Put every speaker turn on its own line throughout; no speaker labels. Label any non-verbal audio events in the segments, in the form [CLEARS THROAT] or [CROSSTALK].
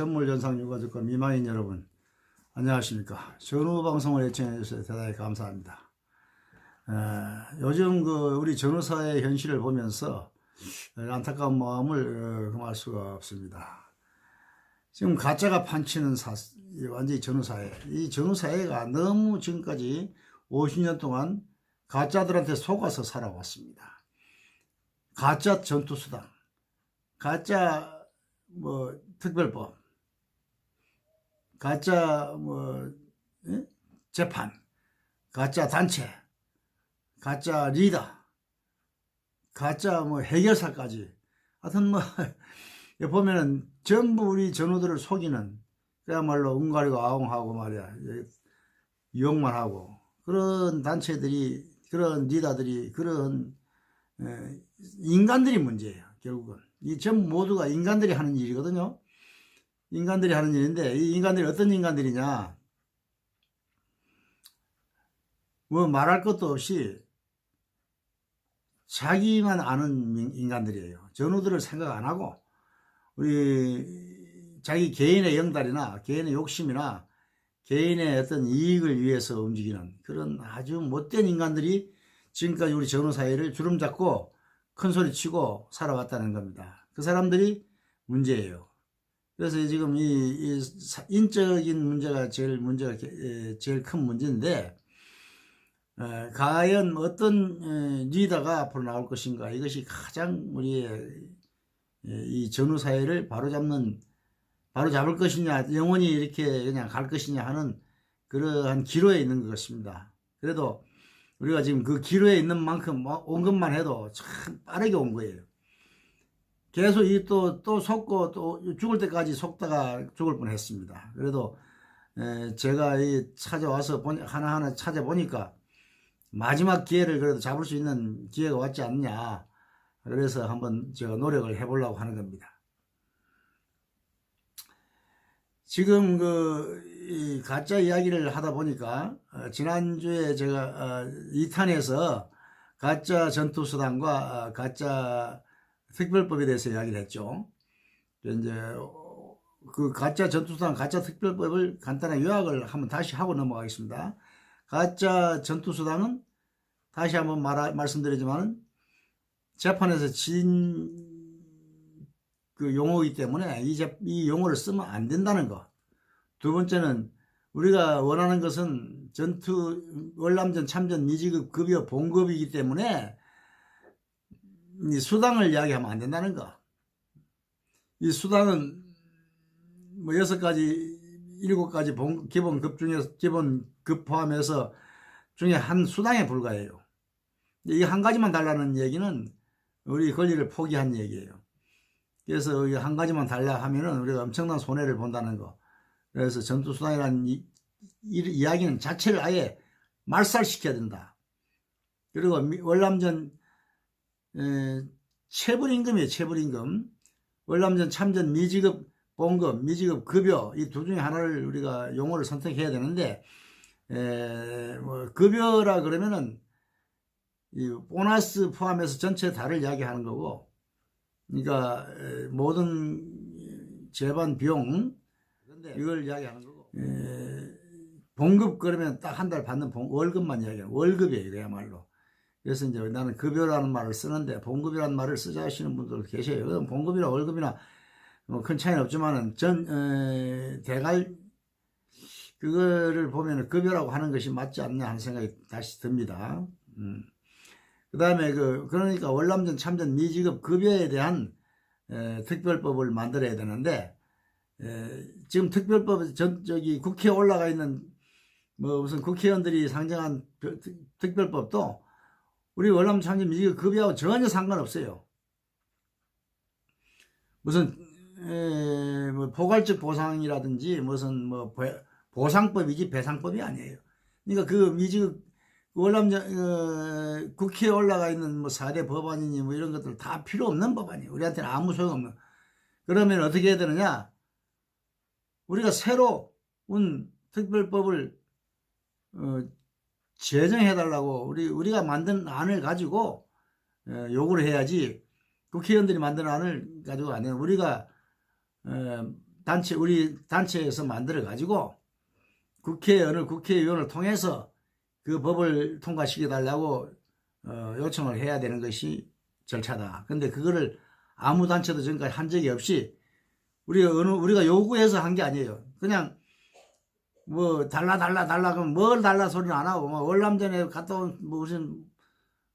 전물전상 유가족과 미망인 여러분 안녕하십니까? 전우 방송을 애청해 주셔서 대단히 감사합니다. 에, 요즘 그 우리 전우사의 현실을 보면서 안타까운 마음을 어, 금할 수가 없습니다. 지금 가짜가 판치는 사, 이 완전히 전우사회 이 전우사회가 너무 지금까지 50년 동안 가짜들한테 속아서 살아왔습니다. 가짜 전투수당 가짜 뭐 특별법, 가짜 뭐 예? 재판, 가짜 단체, 가짜 리더, 가짜 뭐 해결사까지 하여튼 뭐 [LAUGHS] 보면은 전부 우리 전우들을 속이는 그야말로 웅가리고 아웅하고 말이야 유혹만 하고 그런 단체들이 그런 리더들이 그런 에, 인간들이 문제예요 결국은 이 전 모두가 인간들이 하는 일이거든요. 인간들이 하는 일인데 이 인간들이 어떤 인간들이냐? 뭐 말할 것도 없이 자기만 아는 인간들이에요. 전우들을 생각 안 하고 우리 자기 개인의 영달이나 개인의 욕심이나 개인의 어떤 이익을 위해서 움직이는 그런 아주 못된 인간들이 지금까지 우리 전후 사회를 주름 잡고 큰 소리 치고 살아왔다는 겁니다. 그 사람들이 문제예요. 그래서 지금 이, 이 인적인 문제가 제일 문제가 제일 큰 문제인데 에, 과연 어떤 에, 리더가 앞으로 나올 것인가 이것이 가장 우리의 이 전후 사회를 바로잡는 바로 잡을 것이냐 영원히 이렇게 그냥 갈 것이냐 하는 그러한 기로에 있는 것 같습니다. 그래도 우리가 지금 그 기로에 있는 만큼 뭐온 것만 해도 참 빠르게 온 거예요. 계속 이 또 또 속고 또 죽을 때까지 속다가 죽을 뻔했습니다. 그래도 에, 제가 이 찾아와서 보니, 하나하나 찾아보니까 마지막 기회를 그래도 잡을 수 있는 기회가 왔지 않냐. 그래서 한번 제가 노력을 해보려고 하는 겁니다. 지금 그이 가짜 이야기를 하다 보니까 어, 지난주에 제가 어, 2탄에서 가짜 전투수단과 어, 가짜 특별법에 대해서 이야기를 했죠. 이제 그 가짜 전투수단, 가짜 특별법을 간단하게 요약을 한번 다시 하고 넘어가겠습니다. 가짜 전투수단은 다시 한번 말, 말씀드리지만 재판에서 진 그 용어이기 때문에 이, 이 용어를 쓰면 안 된다는 거. 두 번째는 우리가 원하는 것은 전투 월남전 참전 미지급 급여 봉급이기 때문에 이 수당을 이야기하면 안 된다는 거. 이 수당은 뭐 여섯 가지 일곱 가지 기본급 중에서 기본급 포함해서 중에 한 수당에 불과해요. 이 한 가지만 달라는 얘기는 우리 권리를 포기한 얘기예요. 그래서 한 가지만 달라 하면은 우리가 엄청난 손해를 본다는 거. 그래서 전투수당이라는 이, 이, 이야기는 자체를 아예 말살시켜야 된다. 그리고 월남전 에, 체불임금이에요. 체불임금. 월남전 참전 미지급 봉급, 미지급 급여 이 두 중에 하나를 우리가 용어를 선택해야 되는데 에, 뭐 급여라 그러면은 이 보너스 포함해서 전체 다를 이야기하는 거고 그러니까 모든 재반 비용 이걸 이야기하는 거고 에, 봉급 그러면 딱 한 달 받는 봉, 월급만 이야기하는 월급이에요 그야말로 그래서 이제 나는 급여라는 말을 쓰는데 봉급이라는 말을 쓰자 하시는 분들 계셔요 그럼 봉급이나 월급이나 뭐 큰 차이는 없지만은 전 에, 대갈 그거를 보면은 급여라고 하는 것이 맞지 않냐 하는 생각이 다시 듭니다. 음. 그 다음에 그, 그러니까 월남전 참전 미지급 급여에 대한 에, 특별법을 만들어야 되는데, 에, 지금 특별법, 전, 저기 국회에 올라가 있는 뭐 무슨 국회의원들이 상정한 특별법도 우리 월남 참전 미지급 급여하고 전혀 상관없어요. 무슨, 에, 뭐 포괄적 보상이라든지 무슨 뭐 보상법이지 배상법이 아니에요. 그러니까 그 미지급 월남전 어, 국회에 올라가 있는 뭐 4대 법안이니 뭐 이런 것들 다 필요 없는 법안이에요. 우리한테는 아무 소용없는. 그러면 어떻게 해야 되느냐? 우리가 새로 운 특별법을 어, 제정해 달라고 우리 우리가 만든 안을 가지고 어, 요구를 해야지 국회의원들이 만든 안을 가지고 안 되는 우리가 어, 단체 우리 단체에서 만들어 가지고 국회의원을 국회의원을 통해서 그 법을 통과시켜 달라고 어, 요청을 해야 되는 것이 절차다. 근데 그거를 아무 단체도 지금까지 한 적이 없이 우리가 우리가 요구해서 한 게 아니에요. 그냥 뭐 달라 달라 달라 그럼 뭘 달라 소리는 안 하고 뭐 월남전에 갔다 온뭐 무슨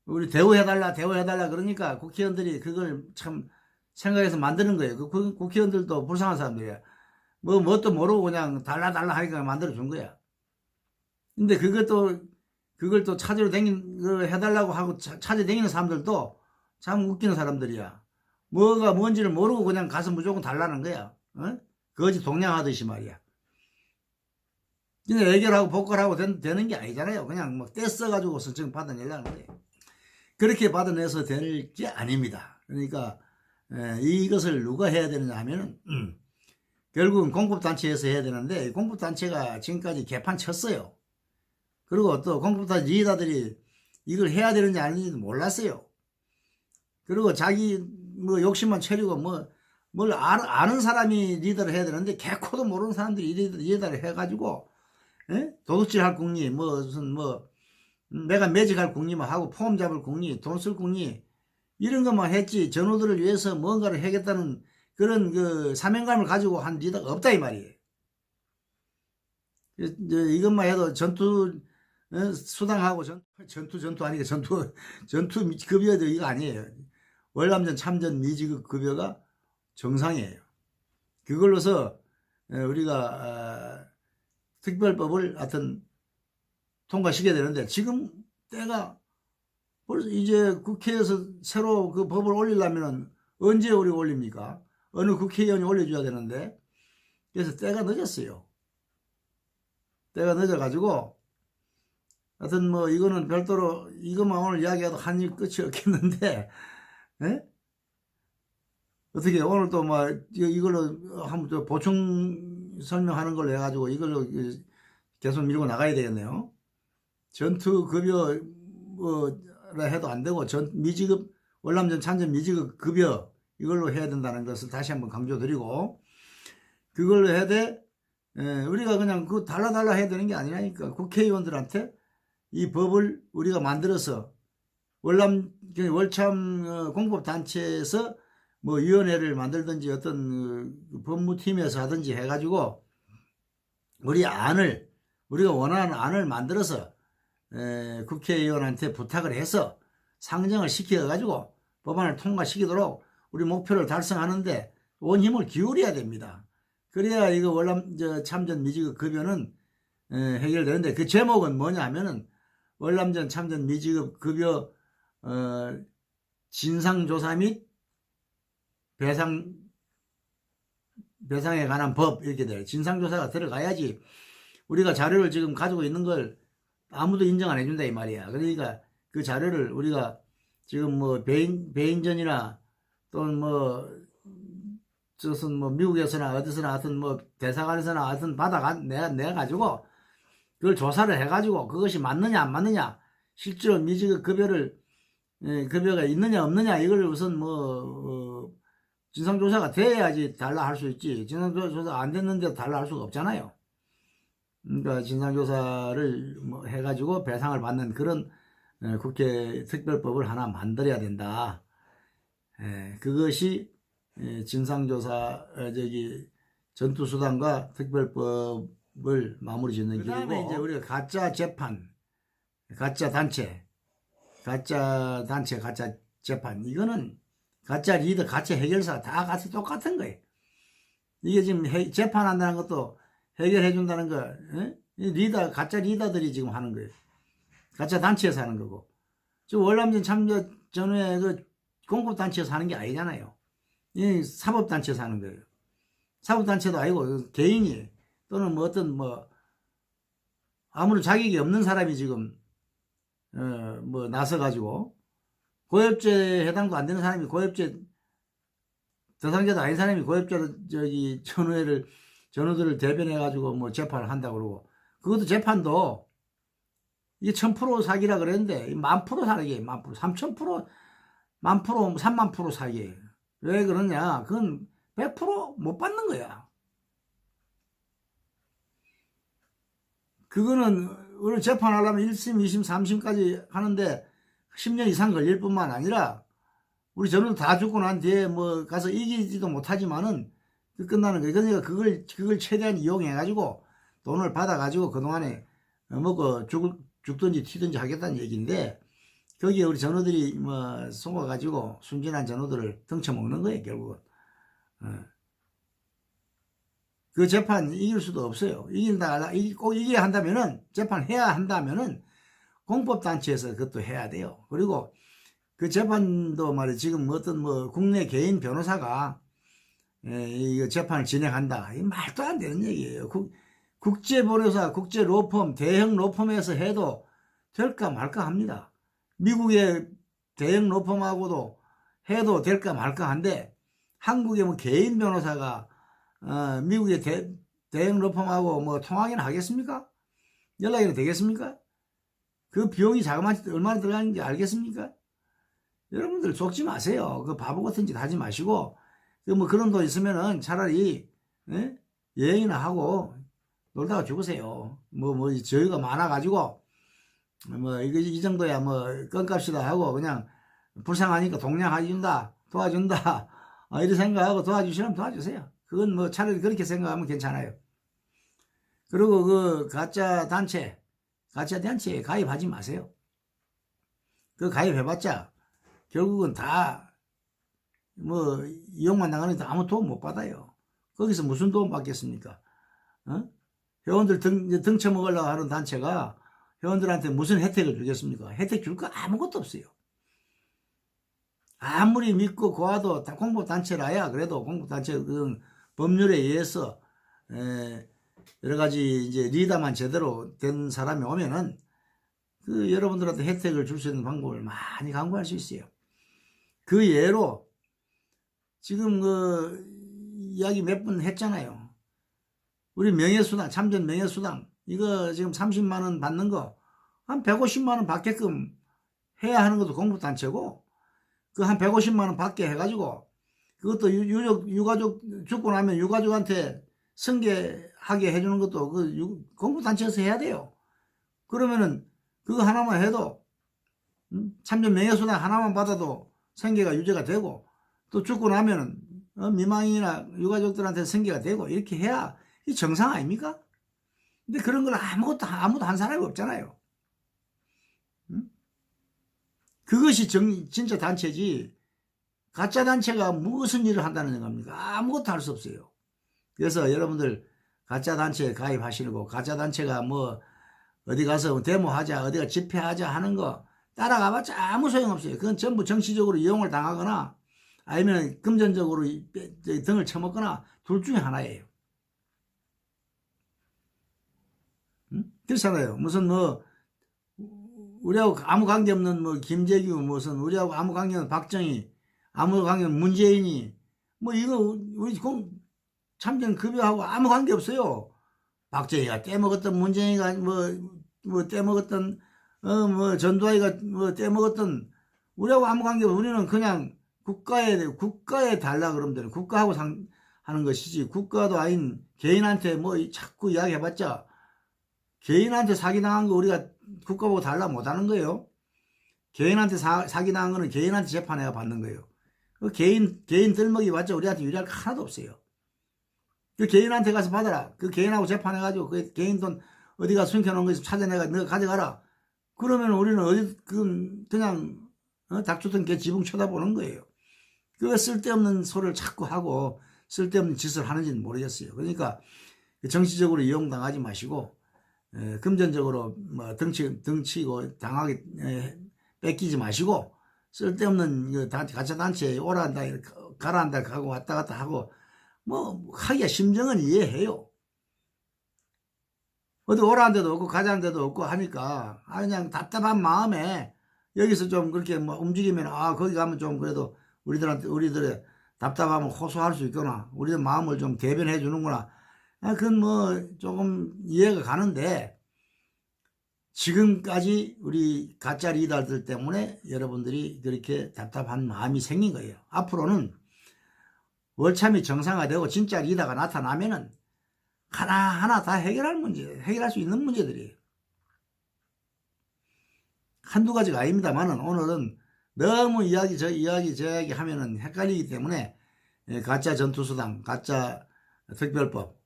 우리 대우해달라 대우해달라 그러니까 국회의원들이 그걸 참 생각해서 만드는 거예요. 그 국- 국회의원들도 불쌍한 사람들이야. 뭐 뭣도 모르고 그냥 달라 달라 하니까 만들어 준 거야. 근데 그것도 그걸 또 찾으러 댕긴 그 해달라고 하고 차- 찾아 댕기는 사람들도 참 웃기는 사람들이야. 뭐가 뭔지를 모르고 그냥 가서 무조건 달라는 거야. 어? 거지 동냥하듯이 말이야. 근데 해결하고 복걸하고 된- 되는 게 아니잖아요. 그냥 뭐 떼써가지고 선청 받아내려는 거예요. 그렇게 받아내서 될 게 아닙니다. 그러니까 에, 이것을 누가 해야 되느냐 하면은 음, 결국은 공급단체에서 해야 되는데 공급단체가 지금까지 개판 쳤어요. 그리고 또 공급단체 리더들이 이걸 해야 되는지 아닌지도 몰랐어요. 그리고 자기 뭐 욕심만 채리고 뭐 뭘 아는 사람이 리더를 해야 되는데 개코도 모르는 사람들이 리더, 리더를 해가지고 예? 도둑질 할 궁리 뭐 무슨 뭐 음, 내가 매직할 궁리만 하고 폼 잡을 궁리 돈 쓸 궁리 이런 것만 했지 전우들을 위해서 뭔가를 하겠다는 그런 그 사명감을 가지고 한 리더가 없다 이 말이에요. 이것만 해도 전투 어, 수당하고 전, 전투 전투 아니고 전투 [LAUGHS] 전투 급여도 이거 아니에요. 월남전 참전 미지급 급여가 정상이에요. 그걸로서 어, 우리가 어, 특별법을 하여튼 통과시켜야 되는데 지금 때가 벌써 이제 국회에서 새로 그 법을 올리려면 언제 우리 올립니까? 어느 국회의원이 올려줘야 되는데 그래서 때가 늦었어요. 때가 늦어가지고 하여튼 뭐 이거는 별도로 이것만 오늘 이야기해도 한일 끝이 없겠는데 [LAUGHS] 예? 어떻게 오늘 또뭐 이걸로 한번 또 보충 설명하는 걸로 해가지고 이걸로 계속 밀고 나가야 되겠네요. 전투 급여 뭐라 해도 안 되고 전 미지급 월남전 참전 미지급 급여 이걸로 해야 된다는 것을 다시 한번 강조드리고 그걸로 해야 돼 에, 우리가 그냥 그 달라 달라 해야 되는 게 아니라니까 국회의원들한테 이 법을 우리가 만들어서 월남 그 월참 어, 공법 단체에서 뭐 위원회를 만들든지 어떤 그 법무팀에서 하든지 해가지고 우리 안을 우리가 원하는 안을 만들어서 에, 국회의원한테 부탁을 해서 상정을 시켜가지고 법안을 통과시키도록 우리 목표를 달성하는데 온 힘을 기울여야 됩니다. 그래야 이거 월남 저 참전 미지급 급여는 에, 해결되는데 그 제목은 뭐냐 하면은 월남전 참전 미지급 급여 어, 진상조사 및 배상 배상에 관한 법 이렇게 돼요. 진상조사가 들어가야지 우리가 자료를 지금 가지고 있는 걸 아무도 인정 안 해준다 이 말이야. 그러니까 그 자료를 우리가 지금 뭐 배인 배인전이나 또는 뭐 저슨 뭐 미국에서나 어디서나 하여튼 뭐 대사관에서나 하여튼 받아가 내가 내 가지고 그걸 조사를 해가지고 그것이 맞느냐 안 맞느냐 실제로 미지급 급여를 예, 급여가 있느냐 없느냐 이걸 우선 뭐 어, 진상조사가 돼야지 달라 할 수 있지 진상조사 안 됐는데 달라 할 수가 없잖아요. 그러니까 진상조사를 뭐 해가지고 배상을 받는 그런 에, 국회 특별법을 하나 만들어야 된다. 에, 그것이 에, 진상조사 어, 저기 전투수단과 특별법을 마무리 짓는 길이고 그다음에 이제 우리가 가짜 재판, 가짜 단체, 가짜 단체, 가짜 재판 이거는 가짜 리더, 가짜 해결사 다 같이 똑같은 거예요. 이게 지금 해- 재판한다는 것도 해결해 준다는 거, 에? 이 리더, 가짜 리더들이 지금 하는 거예요. 가짜 단체에서 하는 거고. 지금 월남전 참여 전후에 그 공급단체에서 하는 게 아니잖아요. 이 사법단체에서 하는 거예요. 사법단체도 아니고 그 개인이 또는 뭐 어떤 뭐 아무런 자격이 없는 사람이 지금 어 뭐 나서 가지고 고엽죄 해당도 안 되는 사람이 고엽죄 대상자도 아닌 사람이 고엽죄로 저기 전후회를 전우들을 대변해 가지고 뭐 재판을 한다고 그러고 그것도 재판도 이게 천 프로 사기라 그랬는데 만 프로 사기 만 프로 삼천 프로 만 프로, 3만 프로 사기예요. 왜 그러냐? 그건 100%못 받는 거야. 그거는 우리 재판하려면 1심, 2심, 3심까지 하는데 10년 이상 걸릴 뿐만 아니라 우리 전부 다 죽고 난 뒤에 뭐 가서 이기지도 못하지만은 그 끝나는 거예요. 그러니까 그걸, 그걸 최대한 이용해 가지고 돈을 받아 가지고 그동안에 먹고 죽, 죽든지 튀든지 하겠다는 얘기인데 거기에 우리 전우들이 뭐 속아 가지고 순진한 전우들을 등쳐 먹는 거예요, 결국은. 어. 그 재판 이길 수도 없어요. 이긴다, 꼭 이겨야 한다면은, 재판 해야 한다면은, 공법단체에서 그것도 해야 돼요. 그리고 그 재판도 말이야, 지금 어떤 뭐 국내 개인 변호사가, 에, 이 재판을 진행한다. 이 말도 안 되는 얘기예요. 국, 국제 변호사, 국제 로펌, 대형 로펌에서 해도 될까 말까 합니다. 미국의 대형 로펌하고도 해도 될까 말까 한데, 한국의 뭐 개인 변호사가 어, 미국의 대, 대형 로펌하고 뭐 통화기는 하겠습니까? 연락이 되겠습니까? 그 비용이 자그마치 얼마나 들어가는지 알겠습니까? 여러분들 속지 마세요. 그 바보 같은 짓 하지 마시고, 그뭐 그런 돈 있으면은 차라리, 예? 여행이나 하고 놀다가 죽으세요. 뭐, 뭐, 저희가 많아가지고, 뭐, 이거, 이 정도야 뭐, 껌값이다 하고 그냥 불쌍하니까 동냥해준다, 도와준다, [LAUGHS] 아, 이렇게 생각하고 도와주시면 도와주세요. 그건 뭐 차라리 그렇게 생각하면 괜찮아요. 그리고 그 가짜 단체, 가짜 단체에 가입하지 마세요. 그 가입해봤자 결국은 다 뭐 이용만 나가는데 아무 도움 못 받아요. 거기서 무슨 도움 받겠습니까? 어? 회원들 등, 등쳐 먹으려고 하는 단체가 회원들한테 무슨 혜택을 주겠습니까? 혜택 줄 거 아무것도 없어요. 아무리 믿고 고와도 다 공보단체라야 그래도 공보단체 그 법률에 의해서 에, 여러 가지 이제 리더만 제대로 된 사람이 오면은 그 여러분들한테 혜택을 줄 수 있는 방법을 많이 강구할 수 있어요. 그 예로 지금 그 이야기 몇번 했잖아요. 우리 명예수당, 참전 명예수당 이거 지금 30만 원 받는 거 한 150만 원 받게끔 해야 하는 것도 공부단체고 그 한 150만 원 받게 해가지고 그것도 유족, 유가족 죽고 나면 유가족한테 승계하게 해주는 것도 그 공부단체에서 해야 돼요. 그러면은 그거 하나만 해도 음? 참전 명예수당 하나만 받아도 생계가 유지가 되고 또 죽고 나면은 어, 미망이나 유가족들한테 생계가 되고 이렇게 해야 이 정상 아닙니까? 근데 그런 걸 아무것도 아무도 한 사람이 없잖아요. 음? 그것이 정, 진짜 단체지 가짜 단체가 무슨 일을 한다는 겁니까? 아무것도 할 수 없어요. 그래서 여러분들 가짜 단체에 가입하시고 가짜 단체가 뭐 어디 가서 데모하자 어디가 집회하자 하는 거 따라가봤자 아무 소용없어요. 그건 전부 정치적으로 이용을 당하거나 아니면 금전적으로 등을 쳐먹거나 둘 중에 하나예요. 응? 그렇잖아요. 무슨 뭐 우리하고 아무 관계없는 뭐 김재규 무슨 우리하고 아무 관계없는 박정희 아무 관계없는 문재인이 뭐 이거 우리 공 참전 급여하고 아무 관계 없어요. 박정희가 떼먹었던 문재인이가 뭐, 뭐 떼먹었던, 어, 뭐 전두환이가 뭐 떼먹었던 우리하고 아무 관계 없어. 우리는 그냥 국가에, 국가에 달라 그러면 되는 국가하고 상, 하는 것이지. 국가도 아닌 개인한테 뭐 자꾸 이야기 해봤자 개인한테 사기당한 거 우리가 국가보고 달라 못하는 거예요. 개인한테 사, 사기당한 거는 개인한테 재판해야 받는 거예요. 그 개인, 개인 들먹이 봤자 우리한테 유리할 거 하나도 없어요. 그 개인한테 가서 받아라. 그 개인하고 재판해가지고 그 개인 돈 어디가 숨겨놓은 거 있으면 찾아내가 너가 가져가라. 그러면 우리는 어디 그 그냥 어? 닥쳤던 개 지붕 쳐다보는 거예요. 그 쓸데없는 소리를 자꾸 하고 쓸데없는 짓을 하는지는 모르겠어요. 그러니까 정치적으로 이용당하지 마시고 에, 금전적으로 뭐 덩치 덩치고 당하게 에, 뺏기지 마시고 쓸데없는 그 가짜 단체에 오라 한다 가라 한다 하고 왔다 갔다 하고 뭐 하기가 심정은 이해해요. 어디 오라는 데도 없고 가자는 데도 없고 하니까 아 그냥 답답한 마음에 여기서 좀 그렇게 뭐 움직이면 아 거기 가면 좀 그래도 우리들한테 우리들의 답답함을 호소할 수 있구나 우리들 마음을 좀 대변해 주는구나 아 그건 뭐 조금 이해가 가는데 지금까지 우리 가짜 리더들 때문에 여러분들이 그렇게 답답한 마음이 생긴 거예요. 앞으로는 월참이 정상화되고 진짜 리더가 나타나면은 하나하나 다 해결할 문제, 해결할 수 있는 문제들이에요. 한두 가지가 아닙니다만은 오늘은 너무 이야기 저 이야기 저 이야기 하면은 헷갈리기 때문에 예, 가짜 전투수당, 가짜 특별법,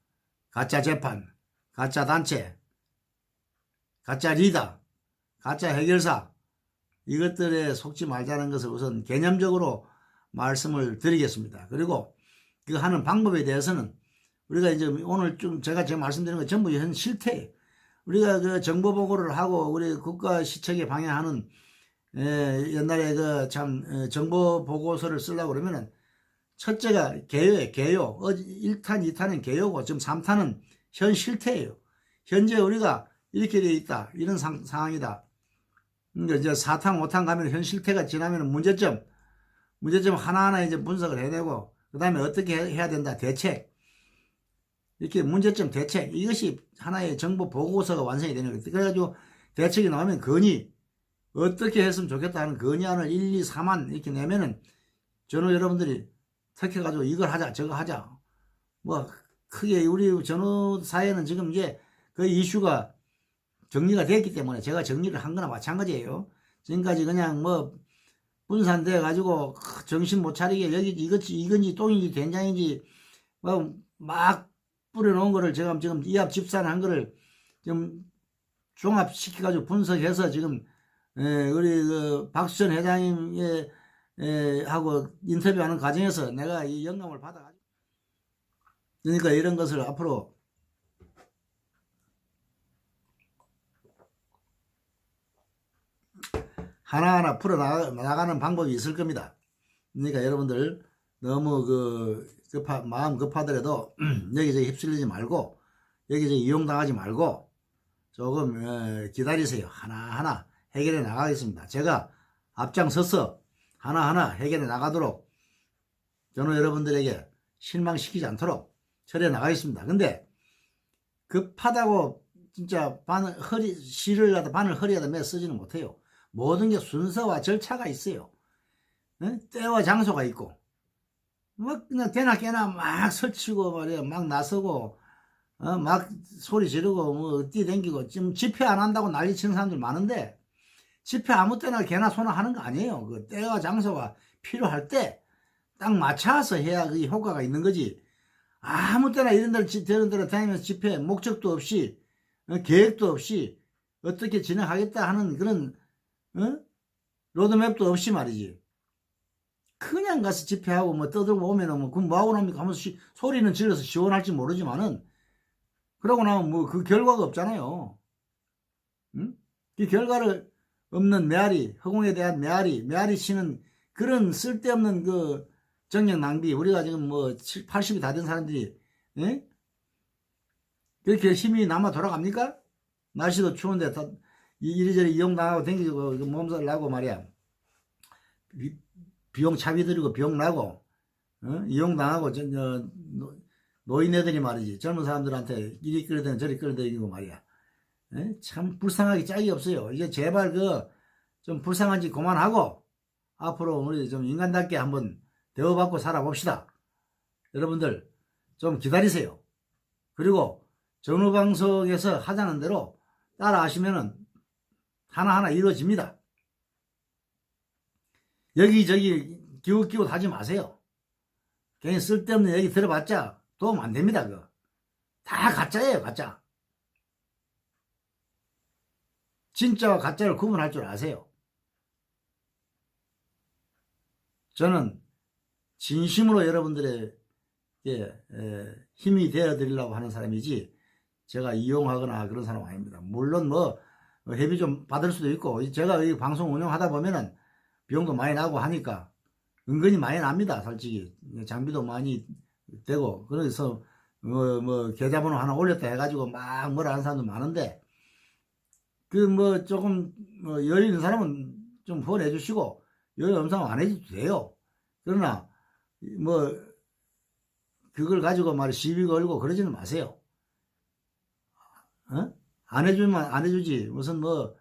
가짜 재판, 가짜 단체, 가짜 리더, 가짜 해결사 이것들에 속지 말자는 것을 우선 개념적으로 말씀을 드리겠습니다. 그리고 그 하는 방법에 대해서는 우리가 이제 오늘 좀 제가 지금 말씀드리는 거 전부 현 실태예요. 우리가 그 정보 보고를 하고 우리 국가 시책에 방해하는 에, 옛날에 그 참 정보 보고서를 쓰려고 그러면은 첫째가 개요예요. 개요. 어, 1탄, 2탄은 개요고 지금 3탄은 현 실태예요. 현재 우리가 이렇게 되어 있다. 이런 상, 상황이다. 그러니까 이제 4탄, 5탄 가면 현 실태가 지나면 문제점, 문제점 하나하나 이제 분석을 해내고 그 다음에 어떻게 해야 된다. 대책. 이렇게 문제점 대책. 이것이 하나의 정보 보고서가 완성이 되는 거예요. 그래가지고 대책이 나오면 건의. 어떻게 했으면 좋겠다 하는 건의안을 1, 2, 3만 이렇게 내면은 전후 여러분들이 택해가지고 이걸 하자, 저거 하자. 뭐, 크게 우리 전후 사회는 지금 이제 그 이슈가 정리가 됐기 때문에 제가 정리를 한 거나 마찬가지예요. 지금까지 그냥 뭐 분산돼 가지고 정신 못 차리게 여기 이것이 이건지 똥인지 된장인지 뭐막 뿌려놓은 거를 제가 지금 이합 집산한 거를 좀 종합시켜 가지고 분석해서 지금 에, 우리 그 박수천 회장님의 에, 하고 인터뷰하는 과정에서 내가 이 영감을 받아가지고 그러니까 이런 것을 앞으로 하나하나 풀어나가는 방법이 있을 겁니다. 그러니까 여러분들 너무 그 급하, 마음 급하더라도 [CLEARS THROAT] 여기저기 휩쓸리지 말고 여기저기 이용당하지 말고 조금 어, 기다리세요. 하나하나 해결해 나가겠습니다. 제가 앞장서서 하나하나 해결해 나가도록 저는 여러분들에게 실망시키지 않도록 처리해 나가겠습니다. 근데 급하다고 진짜 바늘 허리 실을 하다 바늘 허리에다 매 쓰지는 못해요. 모든 게 순서와 절차가 있어요. 어? 때와 장소가 있고 뭐 그냥 대나 깨나 막 설치고 말이야 막 나서고 어? 막 소리 지르고 뭐 뛰댕기고 지금 집회 안 한다고 난리 치는 사람들 많은데 집회 아무 때나 개나 소나 하는 거 아니에요. 그 때와 장소가 필요할 때 딱 맞춰서 해야 그 효과가 있는 거지. 아무 때나 이런 데를 되는 데로 다니면서 집회 목적도 없이 어, 계획도 없이 어떻게 진행하겠다 하는 그런 어? 로드맵도 없이 말이지. 그냥 가서 집회하고 뭐 떠들고 오면은 뭐, 그럼 뭐하고 납니까? 하면서 시, 소리는 질러서 시원할지 모르지만은, 그러고 나면 뭐 그 결과가 없잖아요. 응? 그 결과를 없는 메아리, 허공에 대한 메아리, 메아리 치는 그런 쓸데없는 그 정력 낭비, 우리가 지금 뭐 7, 80이 다 된 사람들이, 예? 그렇게 힘이 남아 돌아갑니까? 날씨도 추운데 다 이리저리 이용당하고 댕기고 몸살 나고 말이야. 비, 비용 차비 들이고 비용 나고 어? 이용당하고 저, 저, 노인네들이 말이지 젊은 사람들한테 이리 끌어대고 저리 끌어대고 말이야. 에? 참 불쌍하기 짝이 없어요. 이제 제발 그 좀 불쌍한 짓 그만하고 앞으로 우리 좀 인간답게 한번 대우받고 살아봅시다. 여러분들 좀 기다리세요. 그리고 전후방송에서 하자는 대로 따라 하시면은 하나하나 이루어집니다. 여기저기 기웃기웃 하지 마세요. 괜히 쓸데없는 얘기 들어봤자 도움 안 됩니다. 그거. 다 가짜예요, 가짜. 진짜와 가짜를 구분할 줄 아세요. 저는 진심으로 여러분들의 예, 예, 힘이 되어 드리려고 하는 사람이지 제가 이용하거나 그런 사람 아닙니다. 물론 뭐 회비 좀 받을 수도 있고 제가 이 방송 운영하다 보면은 비용도 많이 나고 하니까 은근히 많이 납니다. 솔직히 장비도 많이 되고 그래서 뭐, 뭐 계좌번호 하나 올렸다 해가지고 막 뭐라 하는 사람도 많은데 그 뭐 조금 뭐 여유 있는 사람은 좀 후원해 주시고 여유 없는 사람 안 해줘도 돼요. 그러나 뭐 그걸 가지고 말 시비 걸고 그러지는 마세요. 어? 안 해주면 안 해주지. 무슨 뭐,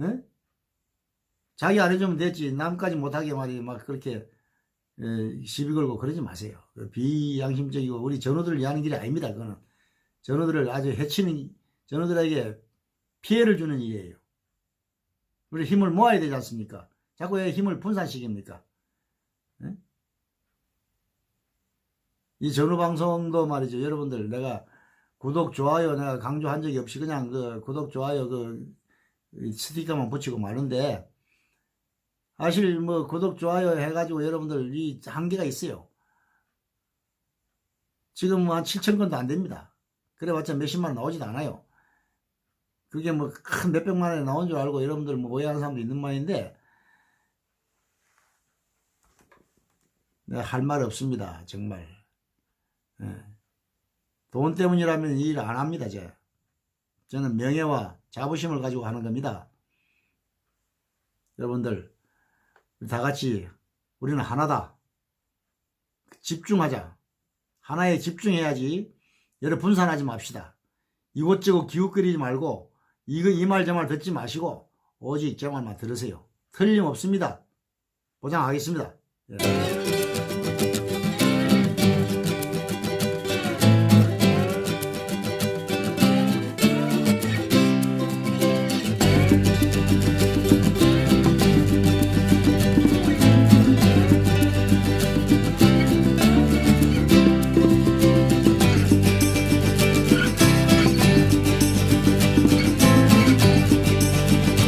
에? 자기 안 해주면 됐지. 남까지 못하게 말이 막 그렇게 에, 시비 걸고 그러지 마세요. 그 비양심적이고 우리 전우들을 위하는 길이 아닙니다. 그거는 전우들을 아주 해치는 전우들에게 피해를 주는 일이에요. 우리 힘을 모아야 되지 않습니까? 자꾸 왜 힘을 분산시킵니까? 에? 이 전후 방송도 말이죠. 여러분들 내가 구독 좋아요 내가 강조한 적이 없이 그냥 그 구독 좋아요 그 스티커만 붙이고 마는데 사실 뭐 구독 좋아요 해가지고 여러분들 이 한계가 있어요. 지금 한 7천 건도 안 됩니다. 그래봤자 몇십만 원 나오지도 않아요. 그게 뭐 큰 몇백만 원에 나온 줄 알고 여러분들 뭐 오해하는 사람도 있는 말인데 할 말 없습니다. 정말. 예. 돈 때문이라면 일 안 합니다. 제. 저는 명예와 자부심을 가지고 하는 겁니다. 여러분들 다 같이 우리는 하나다. 집중하자. 하나에 집중해야지. 여러 분산하지 맙시다. 이곳저곳 기웃거리지 말고 이거 이 말 저 말 듣지 마시고 오직 제 말만 들으세요. 틀림없습니다. 보장하겠습니다. 예.